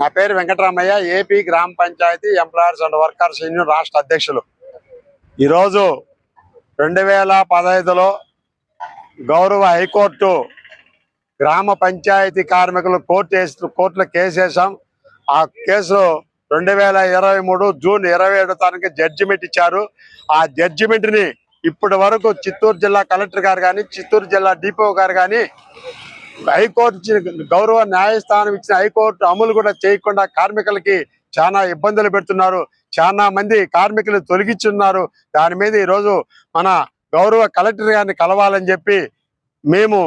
నా పేరు వెంకటరామయ్య ఏపీ గ్రామ panchayat employers and workers union రాష్ట్ర అధ్యక్షులు. ఈరోజు రెండు వేల పదహైదులో గౌరవ హైకోర్టు గ్రామ పంచాయతీ కార్మికులు కోర్టు వేసి కోర్టులో కేసు వేసాం ఆ కేసు రెండు వేల ఇరవై మూడు జూన్ ఇరవై ఏడో తారీఖు జడ్జిమెంట్ ఇచ్చారు. ఆ జడ్జిమెంట్ని ఇప్పటి వరకు చిత్తూరు జిల్లా కలెక్టర్ గారు కానీ చిత్తూరు జిల్లా డిపో గారు కానీ హైకోర్టు ఇచ్చిన గౌరవ న్యాయస్థానం ఇచ్చిన హైకోర్టు అమలు కూడా చేయకుండా కార్మికులకి చాలా ఇబ్బందులు పెడుతున్నారు. చాలా మంది కార్మికులు తొలగించున్నారు దాని మీద ఈరోజు మన గౌరవ కలెక్టర్ గారిని కలవాలని చెప్పి మేము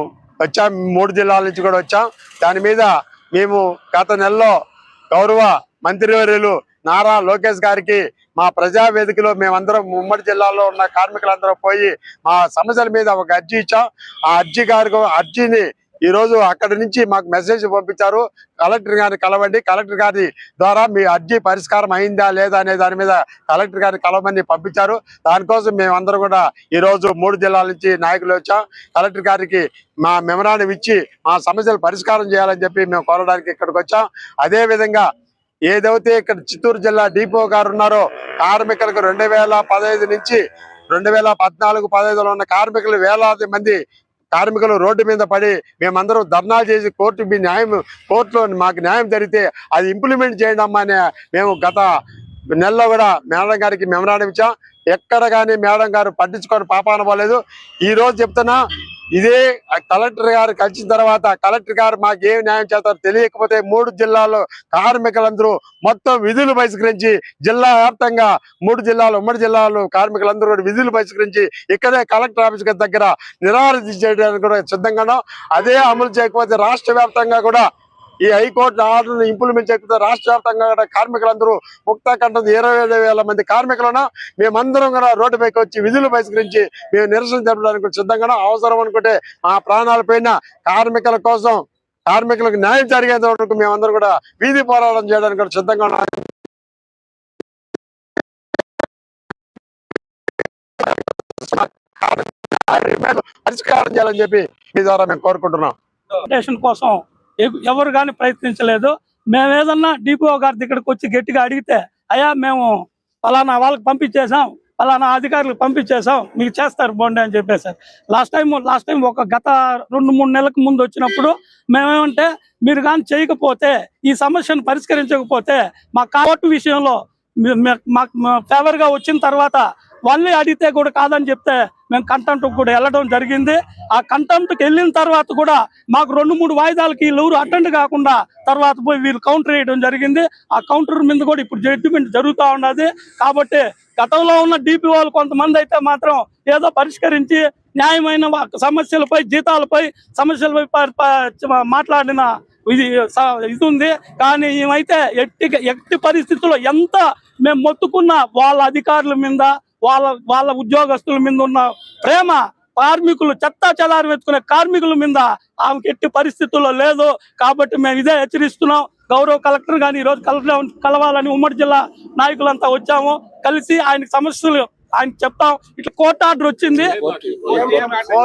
వచ్చాం. మూడు జిల్లాల నుంచి కూడా వచ్చాం. దాని మీద మేము గత నెలలో గౌరవ మంత్రివర్యులు నారా లోకేష్ గారికి మా ప్రజా వేదికలో మేమందరం ఉమ్మడి జిల్లాలో ఉన్న కార్మికులందరూ పోయి మా సమస్యల మీద ఒక అర్జీ ఇచ్చాం. ఆ అర్జీ గారికి అర్జీని ఈ రోజు అక్కడి నుంచి మాకు మెసేజ్ పంపించారు. కలెక్టర్ గారిని కలవండి. కలెక్టర్ గారి ద్వారా మీ అర్జీ పరిష్కారం అయిందా లేదా అనే దాని మీద కలెక్టర్ గారిని కలవమని పంపించారు. దానికోసం మేమందరం కూడా ఈ రోజు మూడు జిల్లాల నుంచి నాయకులు వచ్చాం. కలెక్టర్ గారికి మా మెమరాండం ఇచ్చి మా సమస్యలు పరిష్కారం చేయాలని చెప్పి మేము కోరడానికి ఇక్కడికి వచ్చాం. అదే విధంగా ఏదైతే ఇక్కడ చిత్తూరు జిల్లా డిపో గారు ఉన్నారో కార్మికులకు రెండు వేల పదహైదు నుంచి రెండు వేల పద్నాలుగు పదహైదులో ఉన్న కార్మికులు వేలాది మంది కార్మికులు రోడ్డు మీద పడి మేమందరం ధర్నాలు చేసి కోర్టు మీ న్యాయం కోర్టులో మాకు న్యాయం జరిగితే అది ఇంప్లిమెంట్ చేయండి అమ్మా మేము గత నెలలో కూడా మేడం గారికి మెమరాండం ఇచ్చాం. ఎక్కడ కానీ మేడం గారు పట్టించుకొని పాపాన పోలేదు. ఈ రోజు చెప్తున్నా ఇదే కలెక్టర్ గారు కలిసిన తర్వాత కలెక్టర్ గారు మాకు ఏం న్యాయం చేస్తారో తెలియకపోతే మూడు జిల్లాల్లో కార్మికులందరూ మొత్తం విధులు బహిష్కరించి జిల్లా వ్యాప్తంగా మూడు జిల్లాలు ఉమ్మడి జిల్లాలో కార్మికులందరూ కూడా విధులు బహిష్కరించి ఇక్కడే కలెక్టర్ ఆఫీస్ దగ్గర నిరాహార చేయడానికి కూడా సిద్ధంగా అదే అమలు చేయకపోతే రాష్ట్ర వ్యాప్తంగా కూడా ఈ హైకోర్టు ఆర్డర్ ఇంప్లిమెంట్ చేస్తే రాష్ట్ర వ్యాప్తంగా కార్మికులందరూ ముక్త కంటది ఇరవై వేల మంది కార్మికులను మేమందరం కూడా రోడ్డుపైకి వచ్చి విధులు బహిష్కరించి మేము నిరసన జరపడానికి సిద్ధంగా అవసరం అనుకుంటే మా ప్రాణాల కార్మికుల కోసం కార్మికులకు న్యాయం జరిగేంత వరకు మేమందరం కూడా వీధి పోరాటం చేయడానికి కూడా సిద్ధంగా ఉన్నాం. పరిష్కారం చేయాలని చెప్పి మీ ద్వారా మేము కోరుకుంటున్నాం. కోసం ఎవరు కానీ ప్రయత్నించలేదు. మేము ఏదన్నా డిపో గారి దగ్గరకు వచ్చి గట్టిగా అడిగితే అయ్యా మేము పలానా వాళ్ళకి పంపించేసాం పలానా అధికారులకు పంపించేసాం మీకు చేస్తారు బోండి అని చెప్పేశారు. లాస్ట్ టైం లాస్ట్ టైం ఒక గత రెండు మూడు నెలలకు ముందు వచ్చినప్పుడు మేమేమంటే మీరు కానీ చేయకపోతే ఈ సమస్యను పరిష్కరించకపోతే మా కోర్టు విషయంలో మాకు ఫేవర్గా వచ్చిన తర్వాత వాళ్ళే అడిగితే కూడా కాదని చెప్తే మేము కంటెంట్ కూడా వెళ్ళడం జరిగింది. ఆ కంటెంట్కి వెళ్ళిన తర్వాత కూడా మాకు రెండు మూడు వాయిదాలకి వీళ్ళు అటెండ్ కాకుండా తర్వాత పోయి వీళ్ళు కౌంటర్ వేయడం జరిగింది. ఆ కౌంటర్ మీద కూడా ఇప్పుడు జడ్జిమెంట్ జరుగుతూ ఉన్నది. కాబట్టి గతంలో ఉన్న డిపిఓలు కొంతమంది అయితే మాత్రం ఏదో పరిష్కరించి న్యాయమైన సమస్యలపై జీతాలపై సమస్యలపై మాట్లాడిన ఇది ఇది ఉంది. కానీ ఏమైతే ఎట్టి ఎట్టి పరిస్థితుల్లో ఎంత మేము మొత్తుకున్న వాళ్ళ అధికారుల మీద వాళ్ళ వాళ్ళ ఉద్యోగస్తుల మీద ఉన్న ప్రేమ కార్మికులు చెత్త చెదారు వెతుకునే కార్మికుల మీద ఆమెకి ఎట్టి పరిస్థితుల్లో లేదు. కాబట్టి మేము ఇదే హెచ్చరిస్తున్నాం. గౌరవ కలెక్టర్ గాని ఈ రోజు కలెక్టర్ కలవాలని ఉమ్మడి జిల్లా నాయకులంతా వచ్చాము. కలిసి ఆయన సమస్యలు ఆయన చెప్తాం. ఇట్లా కోర్టు ఆర్డర్ వచ్చింది.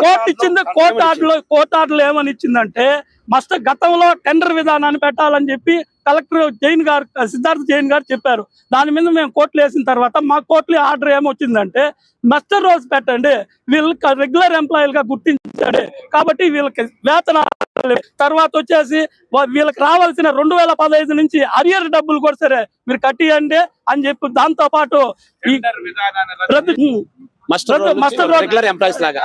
కోర్టు ఇచ్చింది కోర్టు ఆర్డర్లో కోర్టు ఆర్డర్ ఏమని ఇచ్చిందంటే మస్ట్ గతంలో టెండర్ విధానాన్ని పెట్టాలని చెప్పి కలెక్టర్ జైన్ గారు సిద్ధార్థ జైన్ గారు చెప్పారు. దాని మీద మేము కోర్టులు వేసిన తర్వాత మా కోర్టులో ఆర్డర్ ఏమొచ్చిందంటే మస్టర్ రోజు పెట్టండి వీళ్ళకి రెగ్యులర్ ఎంప్లాయీలుగా గుర్తించండి కాబట్టి వీళ్ళకి వేతన తర్వాత వచ్చేసి వీళ్ళకి రావాల్సిన రెండు వేల పదహైదు నుంచి అరియర్ డబ్బులు కూడా సరే మీరు కట్టియండి అని చెప్పి దాంతో పాటు రద్దు మస్టర్ రెగ్యులర్ ఎంప్లాయీస్ లాగా.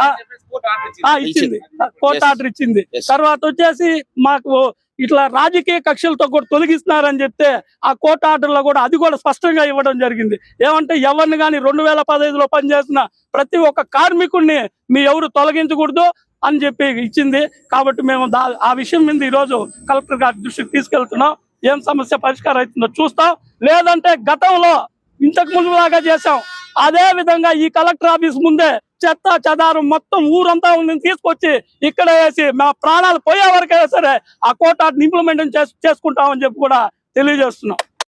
ఇచ్చింది. కోర్టు. ఆర్డర్ ఇచ్చింది. తర్వాత వచ్చేసి మాకు ఇట్లా రాజకీయ కక్షలతో కూడా తొలగిస్తున్నారని చెప్తే ఆ కోర్టు ఆర్డర్లో కూడా అది కూడా స్పష్టంగా ఇవ్వడం జరిగింది. ఏమంటే ఎవరిని కానీ రెండు వేల పదహైదులో పనిచేసిన ప్రతి ఒక్క కార్మికుడిని మీ ఎవరు తొలగించకూడదు అని చెప్పి ఇచ్చింది. కాబట్టి మేము ఆ విషయం మీద ఈ రోజు కలెక్టర్ గారి దృష్టికి తీసుకెళ్తున్నాం. ఏం సమస్య పరిష్కారం అవుతుందో చూస్తాం. లేదంటే గతంలో ఇంతకు ముందు లాగా చేసాం అదే విధంగా ఈ కలెక్టర్ ఆఫీస్ ముందే చెత్త చెదారం మొత్తం ఊరంతా ఉంది తీసుకొచ్చి ఇక్కడ వేసి మా ప్రాణాలు పోయే వరకైనా సరే ఆ కోటాన్ని ఇంప్లిమెంట్ చేసుకుంటామని చెప్పి కూడా తెలియజేస్తున్నాం.